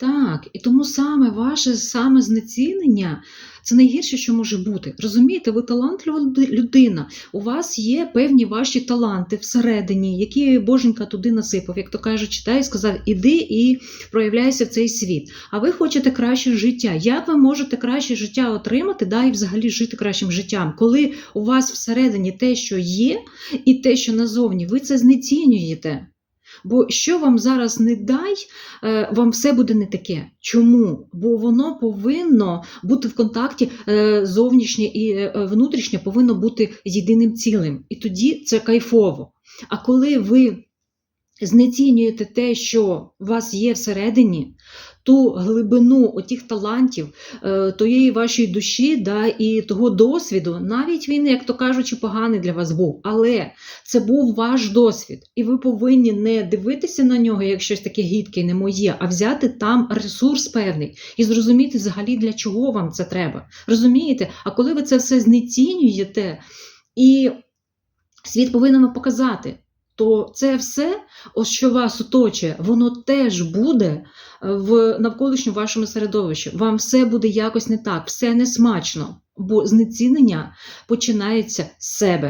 Так, і тому саме ваше саме знецінення це найгірше, що може бути. Розумієте, ви талантлива людина. У вас є певні ваші таланти всередині, які Боженька туди насипав, як то каже, читай сказав, іди і проявляйся в цей світ. А ви хочете краще життя. Як ви можете краще життя отримати, да, і взагалі жити кращим життям, коли у вас всередині те, що є, і те, що назовні, ви це знецінюєте. Бо що вам зараз не дай, е, вам все буде не таке. Чому? Бо воно повинно бути в контакті е, зовнішнє і е, внутрішнє повинно бути єдиним цілим. І тоді це кайфово. А коли ви знецінюєте те, що у вас є всередині, ту глибину отих талантів, е, тієї вашої душі, да, і того досвіду, навіть він, як то кажучи, поганий для вас був. Але це був ваш досвід, і ви повинні не дивитися на нього як щось таке гідке, і не моє, а взяти там ресурс певний і зрозуміти взагалі для чого вам це треба. Розумієте? А коли ви це все знецінюєте, і світ повинен вам показати. То це все, ось що вас оточує, воно теж буде е, в навколишньому вашому середовищі. Вам все буде якось не так, все несмачно, бо знецінення починається з себе.